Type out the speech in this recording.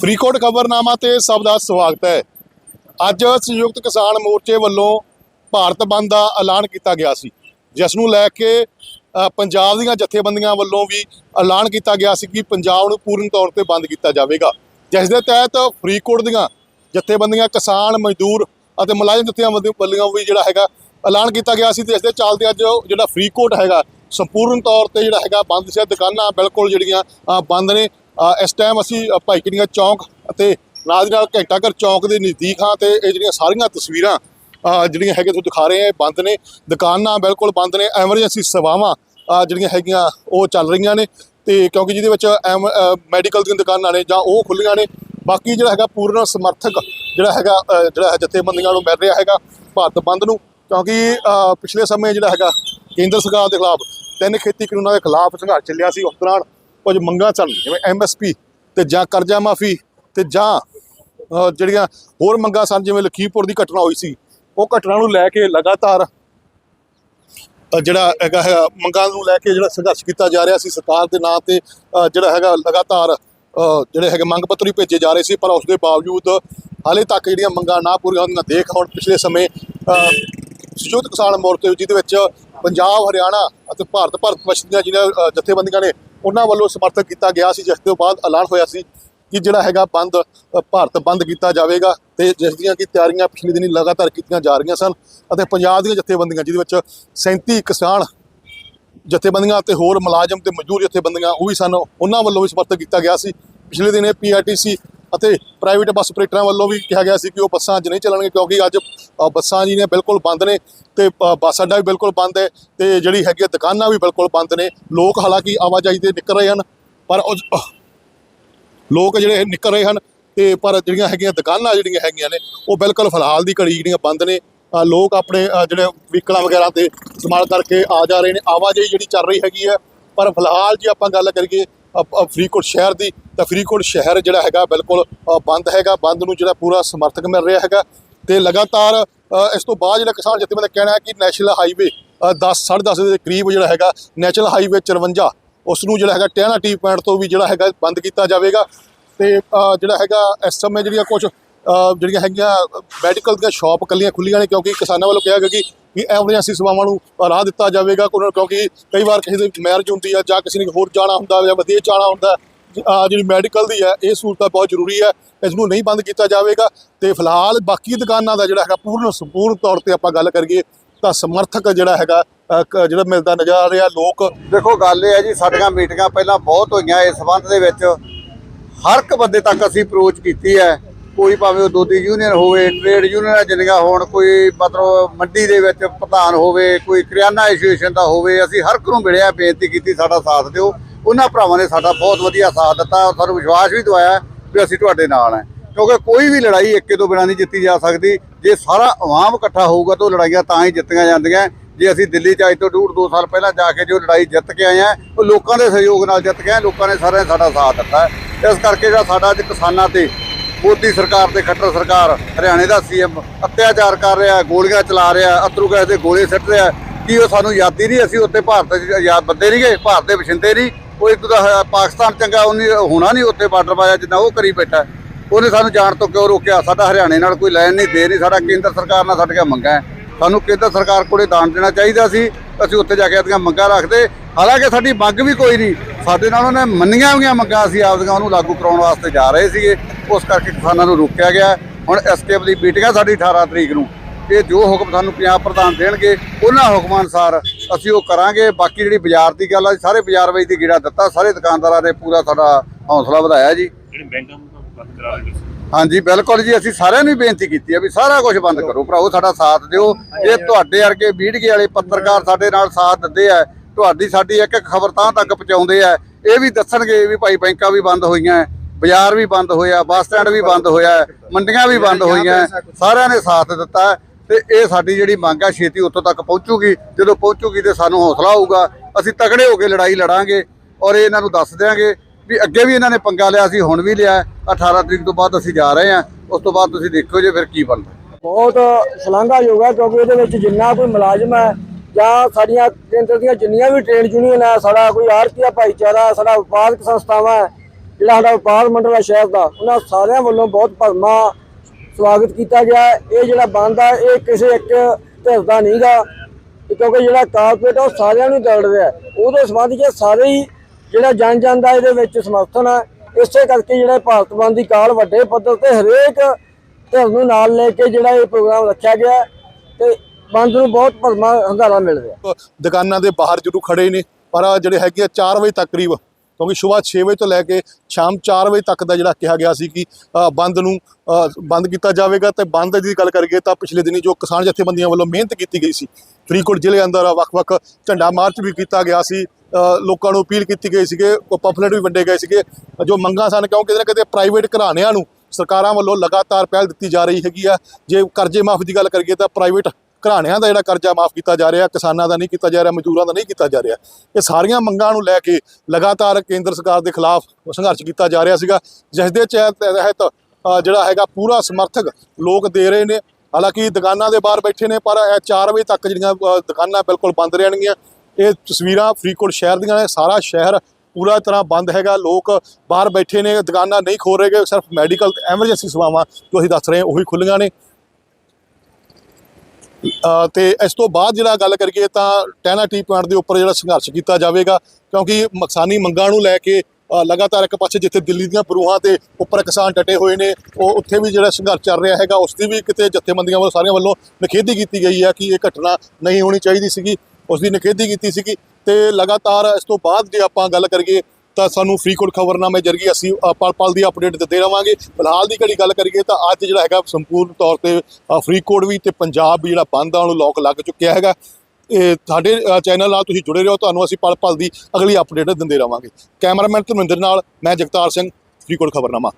ਫਰੀਦਕੋਟ ਖਬਰਨਾਮਾ ਤੇ ਸਭ ਦਾ ਸਵਾਗਤ ਹੈ। ਅੱਜ ਸੰਯੁਕਤ ਕਿਸਾਨ ਮੋਰਚੇ ਵੱਲੋਂ ਭਾਰਤ ਬੰਦ ਦਾ ਐਲਾਨ ਕੀਤਾ ਗਿਆ ਸੀ, ਜਿਸ ਨੂੰ ਲੈ ਕੇ ਪੰਜਾਬ ਦੀਆਂ ਜਥੇਬੰਦੀਆਂ ਵੱਲੋਂ ਵੀ ਐਲਾਨ ਕੀਤਾ ਗਿਆ ਸੀ ਕਿ ਪੰਜਾਬ ਨੂੰ ਪੂਰਨ ਤੌਰ ਤੇ ਬੰਦ ਕੀਤਾ ਜਾਵੇਗਾ। ਜਿਸ ਦੇ ਤਹਿਤ ਫਰੀਦਕੋਟ ਦੀਆਂ ਜਥੇਬੰਦੀਆਂ, ਕਿਸਾਨ, ਮਜ਼ਦੂਰ ਅਤੇ ਮੁਲਾਜ਼ਮ ਜਥੇਬੰਦੀਆਂ ਵੱਲੋਂ ਵੀ ਜਿਹੜਾ ਹੈਗਾ ਐਲਾਨ ਕੀਤਾ ਗਿਆ ਸੀ ਤੇ ਇਸ ਦੇ ਚੱਲਦੇ ਅੱਜ ਜਿਹੜਾ ਫਰੀਦਕੋਟ ਹੈਗਾ, ਸੰਪੂਰਨ ਤੌਰ ਤੇ ਜਿਹੜਾ ਹੈਗਾ ਬੰਦ ਸੀ। ਦੁਕਾਨਾਂ ਬਿਲਕੁਲ ਜਿਹੜੀਆਂ ਬੰਦ ਨੇ। ਇਸ ਟਾਈਮ ਅਸੀਂ ਭਾਈ ਕਿੰਨੀਆਂ ਚੌਂਕ ਅਤੇ ਨਾਲ ਦੀ ਨਾਲ ਘੰਟਾ ਘਰ ਚੌਂਕ ਦੇ ਨਜ਼ਦੀਕ ਹਾਂ ਤੇ ਇਹ ਜਿਹੜੀਆਂ ਸਾਰੀਆਂ ਤਸਵੀਰਾਂ ਜਿਹੜੀਆਂ ਹੈਗੇ ਤੁਹਾਨੂੰ ਦਿਖਾ ਰਹੇ ਆ ਇਹ ਬੰਦ ਨੇ। ਦੁਕਾਨਾਂ ਬਿਲਕੁਲ ਬੰਦ ਨੇ ਐਮਰਜੈਂਸੀ ਸੇਵਾਵਾਂ ਜਿਹੜੀਆਂ ਹੈਗੀਆਂ ਉਹ ਚੱਲ ਰਹੀਆਂ ਨੇ ਤੇ ਕਿਉਂਕਿ ਜਿਹਦੇ ਵਿੱਚ ਮੈਡੀਕਲ ਦੀਆਂ ਦੁਕਾਨਾਂ ਨੇ ਜਾਂ ਉਹ ਖੁੱਲੀਆਂ ਨੇ, ਬਾਕੀ ਜਿਹੜਾ ਹੈਗਾ ਪੂਰਨ ਸਮਰਥਕ ਜਿਹੜਾ ਹੈਗਾ ਜਿਹੜਾ ਹੈ ਜਥੇਬੰਦੀਆਂ ਨੂੰ ਮਿਲ ਰਿਹਾ ਹੈਗਾ ਭਾਰਤ ਬੰਦ ਨੂੰ, ਕਿਉਂਕਿ ਪਿਛਲੇ ਸਮੇਂ ਜਿਹੜਾ ਹੈਗਾ ਕੇਂਦਰ ਸਰਕਾਰ ਦੇ ਖਿਲਾਫ ਤਿੰਨ ਖੇਤੀ ਕਾਨੂੰਨਾਂ ਦੇ ਖਿਲਾਫ ਸੰਘਰਸ਼ ਚੱਲਿਆ ਸੀ, ਉਸ ਦੌਰਾਨ ਕੁਝ ਮੰਗਾਂ ਚੱਲ ਜਿਵੇਂ ਐਮਐਸਪੀ ਤੇ ਜਾਂ ਕਰਜ਼ਾ ਮਾਫੀ ਤੇ ਜਾਂ ਜਿਹੜੀਆਂ ਹੋਰ ਮੰਗਾਂ ਸਨ, ਜਿਵੇਂ ਲਖੀਪੁਰ ਦੀ ਘਟਨਾ ਹੋਈ ਸੀ, ਉਹ ਘਟਨਾ ਨੂੰ ਲੈ ਕੇ ਲਗਾਤਾਰ ਜਿਹੜਾ ਹੈਗਾ ਹੈ ਮੰਗਾਂ ਨੂੰ ਲੈ ਕੇ ਜਿਹੜਾ ਸੰਘਰਸ਼ ਕੀਤਾ ਜਾ ਰਿਹਾ ਸੀ ਸਰਕਾਰ ਦੇ ਨਾਂ ਤੇ ਜਿਹੜਾ ਹੈਗਾ ਲਗਾਤਾਰ ਜਿਹੜੇ ਹੈਗੇ ਮੰਗ ਪੱਤਰ ਵੀ ਭੇਜੇ ਜਾ ਰਹੇ ਸੀ, ਪਰ ਉਸ ਦੇ ਬਾਵਜੂਦ ਹਾਲੇ ਤੱਕ ਜਿਹੜੀਆਂ ਮੰਗਾਂ ਨਾ ਪੂਰੀਆਂ ਹੁੰਦੀਆਂ ਦੇਖ ਹੁਣ ਪਿਛਲੇ ਸਮੇਂ ਸੰਯੁਕਤ ਕਿਸਾਨ ਮੋਰਚੇ, ਜਿਹਦੇ ਵਿੱਚ ਪੰਜਾਬ, ਹਰਿਆਣਾ ਅਤੇ ਭਾਰਤ ਭਾਰਤ ਪਛੜੀਆਂ ਜਿਹੜੀਆਂ ਜਥੇਬੰਦੀਆਂ ਨੇ ਉਹਨਾਂ ਵੱਲੋਂ ਸਮਰਥਨ ਕੀਤਾ ਗਿਆ ਸੀ, ਜਿਸ ਤੋਂ ਬਾਅਦ ਐਲਾਨ ਹੋਇਆ ਸੀ ਕਿ ਜਿਹੜਾ ਹੈਗਾ ਬੰਦ ਭਾਰਤ ਬੰਦ ਕੀਤਾ ਜਾਵੇਗਾ ਤੇ ਜਿਸ ਦੀਆਂ ਕਿ ਤਿਆਰੀਆਂ ਪਿਛਲੇ ਦਿਨੀ ਲਗਾਤਾਰ ਕੀਤੀਆਂ ਜਾ ਰਹੀਆਂ ਸਨ ਅਤੇ ਪੰਜਾਬ ਦੀਆਂ ਜਥੇਬੰਦੀਆਂ, ਜਿਹਦੇ ਵਿੱਚ 37 ਕਿਸਾਨ ਜਥੇਬੰਦੀਆਂ ਅਤੇ ਹੋਰ ਮੁਲਾਜ਼ਮ ਤੇ ਮਜ਼ਦੂਰ ਜਥੇਬੰਦੀਆਂ ਉਹ ਵੀ ਸਨ, ਉਹਨਾਂ ਵੱਲੋਂ ਵੀ ਸਮਰਥਨ ਕੀਤਾ ਗਿਆ ਸੀ। ਪਿਛਲੇ ਦਿਨੇ ਪੀਆਰਟੀਸੀ ਅਤੇ ਪ੍ਰਾਈਵੇਟ ਬੱਸ ਆਪਰੇਟਰਾਂ ਵੱਲੋਂ ਵੀ ਕਿਹਾ ਗਿਆ ਸੀ ਕਿ ਉਹ ਬੱਸਾਂ ਅੱਜ ਨਹੀਂ ਚੱਲਣਗੀਆਂ ਕਿਉਂਕਿ ਅੱਜ ਬੱਸਾਂ ਜੀ ਨੇ ਬਿਲਕੁਲ ਬੰਦ ਨੇ ਤੇ ਬੱਸ ਅੱਡਾ ਵੀ ਬਿਲਕੁਲ ਬੰਦ ਹੈ ਤੇ ਜਿਹੜੀ ਹੈਗੀ ਆ ਦੁਕਾਨਾਂ ਵੀ ਬਿਲਕੁਲ ਬੰਦ ਨੇ। ਲੋਕ ਹਾਲਾਂਕਿ ਆਵਾਜਾਈ ਤੇ ਨਿਕਲ ਰਹੇ ਹਨ, ਪਰ ਉਹ ਲੋਕ ਜਿਹੜੇ ਨਿਕਲ ਰਹੇ ਹਨ ਤੇ ਪਰ ਜਿਹੜੀਆਂ ਹੈਗੀਆਂ ਦੁਕਾਨਾਂ ਜਿਹੜੀਆਂ ਹੈਗੀਆਂ ਨੇ, ਉਹ ਬਿਲਕੁਲ ਫਿਲਹਾਲ ਦੀ ਘੜੀ ਜਿਹੜੀਆਂ ਬੰਦ ਨੇ। ਲੋਕ ਆਪਣੇ ਜਿਹੜੇ ਵਹੀਕਲਾਂ ਵਗੈਰਾ ਤੇ ਇਸਤੇਮਾਲ ਕਰਕੇ ਆ ਜਾ ਰਹੇ ਨੇ। ਆਵਾਜਾਈ ਜਿਹੜੀ ਚੱਲ ਰਹੀ ਹੈਗੀ ਹੈ, ਪਰ ਫਿਲਹਾਲ ਜੇ ਆਪਾਂ ਗੱਲ ਕਰੀਏ ਫਰੀਦਕੋਟ ਸ਼ਹਿਰ ਦੀ, ਤਾਂ ਫਰੀਦਕੋਟ ਸ਼ਹਿਰ ਜਿਹੜਾ ਹੈਗਾ ਬਿਲਕੁਲ ਬੰਦ ਹੈਗਾ। ਬੰਦ ਨੂੰ ਜਿਹੜਾ ਪੂਰਾ ਸਮਰਥਕ ਮਿਲ ਰਿਹਾ ਹੈਗਾ। ਤੇ ਲਗਾਤਾਰ ਇਸ ਤੋਂ ਬਾਅਦ ਜਿਹੜਾ ਕਿਸਾਨ ਜਥੇਬੰਦ ਦਾ ਕਹਿਣਾ ਹੈ ਕਿ ਨੈਸ਼ਨਲ ਹਾਈਵੇ 10 10:30 ਦੇ ਕਰੀਬ ਜਿਹੜਾ ਹੈਗਾ ਨੈਸ਼ਨਲ ਹਾਈਵੇ 54 ਉਸ ਨੂੰ ਜਿਹੜਾ ਹੈਗਾ ਟਹਿਣਾ ਟੀ ਪੁਆਇੰਟ ਤੋਂ ਵੀ ਜਿਹੜਾ ਹੈਗਾ ਬੰਦ ਕੀਤਾ ਜਾਵੇਗਾ। ਤੇ ਜਿਹੜਾ ਹੈਗਾ ਇਸ ਸਮੇਂ ਜਿਹੜੀਆਂ ਕੁਝ ਜਿਹੜੀਆਂ ਹੈਗੀਆਂ ਮੈਡੀਕਲ ਦੀਆਂ ਸ਼ਾਪ ਕੱਲੀਆਂ ਖੁੱਲੀਆਂ ਨੇ, ਕਿਉਂਕਿ ਕਿਸਾਨਾਂ ਵੱਲੋਂ ਕਿਹਾ ਗਿਆ ਕਿ ਕਿ ਐਮਰਜੈਂਸੀ ਸੇਵਾਵਾਂ ਨੂੰ ਰਾਹ ਦਿੱਤਾ ਜਾਵੇਗਾ। ਕਿਉਂਕਿ ਕਈ ਵਾਰ ਕਿਸੇ ਦੀ ਮੈਰਿਜ ਹੁੰਦੀ ਆ ਜਾਂ ਕਿਸੇ ਨੇ ਹੋਰ ਜਾਣਾ ਹੁੰਦਾ ਜਾਂ ਵਧੀਆ ਜਾਣਾ ਹੁੰਦਾ। ਜਿਹੜੀ ਮੈਡੀਕਲ ਦੀ ਹੈ, ਇਹ ਸਹੂਲਤਾਂ ਬਹੁਤ ਜ਼ਰੂਰੀ ਹੈ। ਇਸ ਨੂੰ ਨਹੀਂ ਬੰਦ ਕੀਤਾ ਜਾਵੇਗਾ ਤੇ ਫਿਲਹਾਲ ਬਾਕੀ ਦੁਕਾਨਾਂ ਦਾ ਜਿਹੜਾ ਹੈਗਾ ਪੂਰਨ, ਸੰਪੂਰਨ ਤੌਰ ਤੇ ਆਪਾਂ ਗੱਲ ਕਰੀਏ ਤਾਂ ਸਮਰਥਕ ਜਿਹੜਾ ਹੈਗਾ ਜਿਹੜਾ ਮਿਲਦਾ ਨਜ਼ਰ ਆ ਰਿਹਾ, ਲੋਕ ਦੇਖੋ, ਗੱਲ ਇਹ ਹੈ ਜੀ, ਸਾਡੀਆਂ ਮੀਟਿੰਗਾਂ ਪਹਿਲਾਂ ਬਹੁਤ ਹੋਈਆਂ ਇਸ ਸੰਬੰਧ ਦੇ ਵਿੱਚ। ਹਰ ਇੱਕ ਬੰਦੇ ਤੱਕ ਅਸੀਂ ਅਪਰੋਚ ਕੀਤੀ ਹੈ। ਕੋਈ ਭਾਵੇਂ ਉਹ ਦੋਦੀ ਯੂਨੀਅਨ ਹੋਵੇ ਟ੍ਰੇਡ ਯੂਨੀਅਨ ਜਿੰਨੀਆਂ ਹੋਣ, ਕੋਈ ਮਤਲਬ ਮੰਡੀ ਦੇ ਵਿੱਚ ਪ੍ਰਧਾਨ ਹੋਵੇ, ਕੋਈ ਕਰਿਆਨਾ ਐਸੋਸੀਏਸ਼ਨ ਦਾ ਹੋਵੇ, ਅਸੀਂ ਹਰ ਇੱਕ ਨੂੰ ਮਿਲਿਆ, ਬੇਨਤੀ ਕੀਤੀ, ਸਾਡਾ ਸਾਥ ਦਿਓ। ਉਹਨਾਂ ਭਰਾਵਾਂ ਨੇ ਸਾਡਾ ਬਹੁਤ ਵਧੀਆ ਸਾਥ ਦਿੱਤਾ ਔਰ ਸਾਨੂੰ ਵਿਸ਼ਵਾਸ ਵੀ ਦਵਾਇਆ ਵੀ ਅਸੀਂ ਤੁਹਾਡੇ ਨਾਲ ਹਾਂ। ਕਿਉਂਕਿ ਕੋਈ ਵੀ ਲੜਾਈ ਇੱਕੇ ਤੋਂ ਬਿਨਾਂ ਨਹੀਂ ਜਿੱਤੀ ਜਾ ਸਕਦੀ। ਜੇ ਸਾਰਾ ਆਵਾਮ ਇਕੱਠਾ ਹੋਊਗਾ ਤਾਂ ਉਹ ਲੜਾਈਆਂ ਤਾਂ ਹੀ ਜਿੱਤੀਆਂ ਜਾਂਦੀਆਂ। ਜੇ ਅਸੀਂ ਦਿੱਲੀ ਚ ਅੱਜ ਤੋਂ ਡੂਢ ਦੋ ਸਾਲ ਪਹਿਲਾਂ ਜਾ ਕੇ ਜੋ ਲੜਾਈ ਜਿੱਤ ਕੇ ਆਏ ਆ ਉਹ ਲੋਕਾਂ ਦੇ ਸਹਿਯੋਗ ਨਾਲ ਜਿੱਤ ਕੇ ਆਏ, ਲੋਕਾਂ ਨੇ ਸਾਰਿਆਂ ਨੇ ਸਾਡਾ ਸਾਥ ਦਿੱਤਾ। ਇਸ ਕਰਕੇ ਜਿਹੜਾ ਸਾਡਾ ਅੱਜ ਕਿਸਾਨਾਂ ਤੇ ਮੋਦੀ ਸਰਕਾਰ ਤੇ ਖੱਟਰ ਸਰਕਾਰ, ਹਰਿਆਣੇ ਦਾ ਸੀਐਮ ਅਤਿਆਚਾਰ ਕਰ ਰਿਹਾ, ਗੋਲੀਆਂ ਚਲਾ ਰਿਹਾ, ਅਤਰੂ ਗੈਸ ਦੇ ਗੋਲੇ ਸਿੱਟ ਰਿਹਾ, ਕੀ ਉਹ ਸਾਨੂੰ ਯਾਦੀ ਨਹੀਂ? ਅਸੀਂ ਉੱਥੇ ਭਾਰਤ 'ਚ ਆਜ਼ਾਦ ਬੰਦੇ ਨਹੀਂਗੇ ਭਾਰਤ ਦੇ ਵਸਿੰਦੇ ਨਹੀਂ। ਉਹ ਇੱਕ ਦਾ ਪਾਕਿਸਤਾਨ ਚੰਗਾ, ਉਹਨੇ ਹੋਣਾ ਨਹੀਂ ਉੱਥੇ ਬਾਰਡਰ ਪਾਇਆ ਜਿੱਦਾਂ ਉਹ ਕਰੀ ਬੈਠਾ। ਉਹਨੇ ਸਾਨੂੰ ਜਾਣ ਤੋਂ ਕਿਉਂ ਰੋਕਿਆ? ਸਾਡਾ ਹਰਿਆਣੇ ਨਾਲ ਕੋਈ ਲੈਣ ਨਹੀਂ ਦੇ ਨਹੀਂ, ਸਾਡਾ ਕੇਂਦਰ ਸਰਕਾਰ ਨਾਲ ਸਾਡੀਆਂ ਮੰਗਾਂ ਸਾਨੂੰ ਕੇਂਦਰ ਸਰਕਾਰ ਕੋਲੇ ਦਾਨ ਦੇਣਾ ਚਾਹੀਦਾ ਸੀ। ਅਸੀਂ ਉੱਥੇ ਜਾ ਕੇ ਆਪਣੀਆਂ ਮੰਗਾਂ ਰੱਖਦੇ। ਹਾਲਾਂਕਿ ਸਾਡੀ ਮੰਗ ਵੀ ਕੋਈ ਨਹੀਂ। ਸਾਡੇ ਨਾਲ ਉਹਨੇ ਮੰਨੀਆਂ ਹੋਈਆਂ ਮੰਗਾਂ ਅਸੀਂ ਆਪਦੀਆਂ ਉਹਨੂੰ ਲਾਗੂ ਕਰਾਉਣ ਵਾਸਤੇ ਜਾ ਰਹੇ ਸੀਗੇ। ਉਸ ਕਰਕੇ ਕਿਸਾਨਾਂ ਨੂੰ ਰੋਕਿਆ ਗਿਆ। ਹੁਣ ਐਸਕੇਪ ਦੀ ਮੀਟਿੰਗ ਆ ਸਾਡੀ 18 ਤਰੀਕ ਨੂੰ। ਇਹ ਜੋ ਹੁਕਮ ਸਾਨੂੰ ਪੰਜਾਬ ਪ੍ਰਧਾਨ ਦੇਣਗੇ ਉਹਨਾਂ ਹੁਕਮਾਂ ਅਨੁਸਾਰ ਅਸੀਂ ਉਹ ਕਰਾਂਗੇ। ਬਾਕੀ ਜਿਹੜੀ ਬਾਜ਼ਾਰ ਦੀ ਗੱਲ ਆ ਸਾਰੇ ਬਾਜ਼ਾਰ ਵਿੱਚ ਦੀ ਗੇੜਾ ਦਿੱਤਾ। ਸਾਰੇ ਦੁਕਾਨਦਾਰਾਂ ਨੇ ਪੂਰਾ ਸਾਡਾ ਹੌਸਲਾ ਵਧਾਇਆ ਜੀ। ਹਾਂਜੀ ਬਿਲਕੁਲ ਜੀ। ਅਸੀਂ ਸਾਰਿਆਂ ਨੂੰ ਬੇਨਤੀ ਕੀਤੀ ਹੈ ਵੀ ਸਾਰਾ ਕੁਝ ਬੰਦ ਕਰੋ। ਭਰਾਓ ਸਾਡਾ ਸਾਥ ਦਿਓ। ਜੇ ਤੁਹਾਡੇ ਵਰਗੇ ਮੀਡੀਆ ਵਾਲੇ ਪੱਤਰਕਾਰ ਸਾਡੇ ਨਾਲ ਸਾਥ ਦਿੰਦੇ ਆ ਤੁਹਾਡੀ ਸਾਡੀ ਇੱਕ ਇੱਕ ਖਬਰ ਤਾਂ ਤੱਕ ਪਹੁੰਚਾਉਂਦੇ ਆ ਇਹ ਵੀ ਦੱਸਣਗੇ ਵੀ ਭਾਈ ਬੈਂਕਾਂ ਵੀ ਬੰਦ ਹੋਈਆਂ ਬਾਜ਼ਾਰ ਵੀ ਬੰਦ ਹੋਇਆ ਬੱਸ ਸਟੈਂਡ ਵੀ ਬੰਦ ਹੋਇਆ ਮੰਡੀਆਂ ਵੀ ਬੰਦ ਹੋਈਆਂ। ਸਾਰਿਆਂ ਨੇ ਸਾਥ ਦਿੱਤਾ। ਤੇ ਇਹ ਸਾਡੀ ਜਿਹੜੀ ਮੰਗ ਆ ਛੇਤੀ ਉੱਥੋਂ ਤੱਕ ਪਹੁੰਚੂਗੀ। ਜਦੋਂ ਪਹੁੰਚੂਗੀ ਤੇ ਸਾਨੂੰ ਹੌਸਲਾ ਹੋਊਗਾ। ਅਸੀਂ ਤਗੜੇ ਹੋ ਕੇ ਲੜਾਈ ਲੜਾਂਗੇ ਔਰ ਇਹ ਇਹਨਾਂ ਨੂੰ ਦੱਸ ਦਿਆਂਗੇ ਵੀ ਅੱਗੇ ਵੀ ਇਹਨਾਂ ਨੇ ਪੰਗਾ ਲਿਆ ਸੀ ਹੁਣ ਵੀ ਲਿਆ। 18 ਤਰੀਕ ਤੋਂ ਬਾਅਦ ਅਸੀਂ ਜਾ ਰਹੇ ਹਾਂ। ਉਸ ਤੋਂ ਬਾਅਦ ਤੁਸੀਂ ਦੇਖਿਓ ਜੇ ਫਿਰ ਕੀ ਬਣਦਾ। ਬਹੁਤ ਸ਼ਲਾਘਾਯੋਗ ਹੈ ਕਿਉਂਕਿ ਇਹਦੇ ਵਿੱਚ ਜਿੰਨਾ ਕੋਈ ਮੁਲਾਜ਼ਮ ਹੈ ਜਾਂ ਸਾਡੀਆਂ ਕੇਂਦਰ ਦੀਆਂ ਜਿੰਨੀਆਂ ਵੀ ਟ੍ਰੇਡ ਯੂਨੀਅਨ ਹੈ, ਸਾਡਾ ਕੋਈ ਆੜਤੀਆ ਭਾਈਚਾਰਾ, ਸਾਡਾ ਵਪਾਰਕ ਸੰਸਥਾਵਾਂ ਹੈ, ਜਿਹੜਾ ਸਾਡਾ ਵਪਾਰ ਮੰਡਲ ਹੈ ਸ਼ਹਿਰ ਦਾ, ਉਹਨਾਂ ਸਾਰਿਆਂ ਵੱਲੋਂ ਬਹੁਤ ਭਰਮਾ ਸਵਾਗਤ ਕੀਤਾ ਗਿਆ। ਇਹ ਜਿਹੜਾ ਬੰਦ ਆ, ਇਹ ਕਿਸੇ ਇੱਕ ਧਿਰ ਦਾ ਨਹੀਂਗਾ ਕਿਉਂਕਿ ਜਿਹੜਾ ਕਾਰਪੋਰੇਟ ਆ, ਉਹ ਸਾਰਿਆਂ ਨੂੰ ਦਰੜ ਰਿਹਾ। ਉਹਦੇ ਸੰਬੰਧ 'ਚ ਸਾਰੇ ਹੀ ਜਿਹੜਾ ਜਨ ਜਨ ਦਾ ਇਹਦੇ ਵਿੱਚ ਸਮਰਥਨ ਹੈ ਇਸੇ ਕਰਕੇ ਜਿਹੜਾ ਭਾਰਤ ਬੰਦ ਦੀ ਕਾਲ ਵੱਡੇ ਪੱਧਰ ਤੇ ਹਰੇਕ ਧਿਰ ਨੂੰ ਨਾਲ ਲੈ ਕੇ ਜਿਹੜਾ ਇਹ ਪ੍ਰੋਗਰਾਮ ਰੱਖਿਆ ਗਿਆ ਹੈ ਤੇ ਬੰਦ ਨੂੰ ਬਹੁਤ ਭਰਮਾ ਹੰਗਾਰਾ ਮਿਲ ਰਿਹਾ। ਦੁਕਾਨਾਂ ਦੇ ਬਾਹਰ ਜ਼ਰੂਰ ਖੜੇ ਨੇ, ਪਰ ਜਿਹੜੇ ਹੈਗੇ ਆ 4 ਵਜੇ ਤੱਕ ਕਰੀਬ ਕਿਉਂਕਿ ਸਵੇਰ 6 ਵਜੇ ਤੋਂ ਲੈ ਕੇ ਸ਼ਾਮ 4 ਵਜੇ ਤੱਕ ਦਾ ਜਿਹੜਾ ਕਿਹਾ ਗਿਆ ਸੀ ਕਿ ਬੰਦ ਨੂੰ ਬੰਦ ਕੀਤਾ ਜਾਵੇਗਾ ਤੇ ਬੰਦ ਦੀ ਗੱਲ ਕਰੀਏ ਤਾਂ ਪਿਛਲੇ ਦਿਨੀ ਜੋ ਕਿਸਾਨ ਜਥੇਬੰਦੀਆਂ ਵੱਲੋਂ ਮਿਹਨਤ ਕੀਤੀ ਗਈ ਸੀ, ਫਰੀਦਕੋਟ ਜ਼ਿਲ੍ਹੇ ਅੰਦਰ ਵੱਖ-ਵੱਖ ਝੰਡਾ ਮਾਰਚ ਵੀ ਕੀਤਾ ਗਿਆ ਸੀ ਲੋਕਾਂ ਨੂੰ ਅਪੀਲ ਕੀਤੀ ਗਈ ਸੀਗੇ ਪੰਫਲੇਟ ਵੀ ਵੰਡੇ ਗਏ ਸੀਗੇ, ਜੋ ਮੰਗਾਂ ਸਨ ਕਿਉਂਕਿ ਕਿਤੇ ਨਾ ਕਿਤੇ ਪ੍ਰਾਈਵੇਟ ਘਰਾਣਿਆਂ ਨੂੰ ਸਰਕਾਰਾਂ ਵੱਲੋਂ ਲਗਾਤਾਰ ਪਹਿਲ ਦਿੱਤੀ ਜਾ ਰਹੀ ਹੈਗੀ ਆ, ਜੇ ਕਰਜ਼ੇ ਮਾਫੀ ਦੀ ਗੱਲ ਕਰੀਏ ਤਾਂ ਪ੍ਰਾਈਵੇਟ ਘਰਾਣਿਆਂ ਦਾ ਜਿਹੜਾ ਕਰਜ਼ਾ ਮਾਫ ਕੀਤਾ ਜਾ ਰਿਹਾ, ਕਿਸਾਨਾਂ ਦਾ ਨਹੀਂ ਕੀਤਾ ਜਾ ਰਿਹਾ, ਮਜ਼ਦੂਰਾਂ ਦਾ ਨਹੀਂ ਕੀਤਾ ਜਾ ਰਿਹਾ, ਇਹ ਸਾਰੀਆਂ ਮੰਗਾਂ ਨੂੰ ਲੈ ਕੇ ਲਗਾਤਾਰ ਕੇਂਦਰ ਸਰਕਾਰ ਦੇ ਖਿਲਾਫ ਸੰਘਰਸ਼ ਕੀਤਾ ਜਾ ਰਿਹਾ ਸੀਗਾ, ਜਿਸ ਦੇ ਚਹਿ- ਤਹਿਤ ਜਿਹੜਾ ਹੈਗਾ ਪੂਰਾ ਸਮਰਥਕ ਲੋਕ ਦੇ ਰਹੇ ਨੇ, ਹਾਲਾਂਕਿ ਦੁਕਾਨਾਂ ਦੇ ਬਾਹਰ ਬੈਠੇ ਨੇ, ਪਰ ਇਹ 4 ਵਜੇ ਤੱਕ ਜਿਹੜੀਆਂ ਦੁਕਾਨਾਂ ਬਿਲਕੁਲ ਬੰਦ ਰਹਿਣਗੀਆਂ, ਇਹ ਤਸਵੀਰਾਂ ਫਰੀਦਕੋਟ ਸ਼ਹਿਰ ਦੀਆਂ ਨੇ, ਸਾਰਾ ਸ਼ਹਿਰ ਪੂਰਾ ਤਰ੍ਹਾਂ ਬੰਦ ਹੈਗਾ, ਲੋਕ ਬਾਹਰ ਬੈਠੇ ਨੇ, ਦੁਕਾਨਾਂ ਨਹੀਂ ਖੋਲ ਰਹੇਗੇ ਸਿਰਫ ਮੈਡੀਕਲ ਐਮਰਜੈਂਸੀ ਸੇਵਾਵਾਂ ਜੋ ਅਸੀਂ ਦੱਸ ਰਹੇ ਹਾਂ, ਉਹੀ ਖੁੱਲੀਆਂ ਨੇ। ਤੇ ਇਸ ਤੋਂ ਬਾਅਦ ਜਿਹੜਾ ਗੱਲ ਕਰੀਏ ਤਾਂ ਟੈਨਾ ਟੀ ਪੁਆਇੰਟ ਦੇ ਉੱਪਰ ਜਿਹੜਾ ਸੰਘਰਸ਼ ਕੀਤਾ ਜਾਵੇਗਾ, ਕਿਉਂਕਿ ਮਕਸਾਨੀ ਮੰਗਾਂ ਨੂੰ ਲੈ ਕੇ ਲਗਾਤਾਰ ਇੱਕ ਪਾਸੇ ਜਿੱਥੇ ਦਿੱਲੀ ਦੀਆਂ ਬਰੂਹਾਂ ਤੇ ਉੱਪਰ ਕਿਸਾਨ ਡਟੇ ਹੋਏ ਨੇ, ਉਹ ਉੱਥੇ ਵੀ ਜਿਹੜਾ ਸੰਘਰਸ਼ ਚੱਲ ਰਿਹਾ ਹੈਗਾ, ਉਸ ਦੀ ਵੀ ਕਿਤੇ ਜਥੇਬੰਦੀਆਂ ਵੱਲੋਂ ਸਾਰਿਆਂ ਵੱਲੋਂ ਨਿਖੇਧੀ ਕੀਤੀ ਗਈ ਹੈ ਕਿ ਇਹ ਘਟਨਾ ਨਹੀਂ ਹੋਣੀ ਚਾਹੀਦੀ ਸੀਗੀ। ਉਸ ਦੀ ਨਿਖੇਧੀ ਕੀਤੀ ਸੀਗੀ ਤੇ ਲਗਾਤਾਰ ਇਸ ਤੋਂ ਬਾਅਦ ਜੇ ਆਪਾਂ ਗੱਲ ਕਰੀਏ ਤਾਂ ਸਾਨੂੰ ਫਰੀਦਕੋਟ ਖਬਰਨਾਮੇ ਜਰੀਏ ਅਸੀਂ ਪਲ ਪਲ ਦੀ ਅਪਡੇਟ ਦਿੰਦੇ ਰਵਾਂਗੇ। ਫਿਲਹਾਲ ਦੀ ਘੜੀ ਗੱਲ ਕਰੀਏ ਤਾਂ ਅੱਜ ਜਿਹੜਾ ਹੈਗਾ ਸੰਪੂਰਨ ਤੌਰ ਤੇ ਅ, ਫਰੀਦਕੋਟ ਵੀ ਤੇ ਪੰਜਾਬ ਵੀ ਜਿਹੜਾ ਬੰਦ ਆ ਉਹਨੂੰ ਲੋਕ ਲੱਗ ਚੁੱਕਿਆ ਹੈਗਾ। ਇਹ ਸਾਡੇ ਚੈਨਲ ਨਾਲ ਤੁਸੀਂ ਜੁੜੇ ਰਹੋ ਤੁਹਾਨੂੰ ਅਸੀਂ ਪਲ ਪਲ ਦੀ ਅਗਲੀ ਅਪਡੇਟ ਦਿੰਦੇ ਰਵਾਂਗੇ। ਕੈਮਰਾਮੈਨ ਧਰਮਿੰਦਰ ਨਾਲ ਮੈਂ ਜਗਤਾਰ ਸਿੰਘ ਫਰੀਦਕੋਟ ਖਬਰਨਾਮਾ।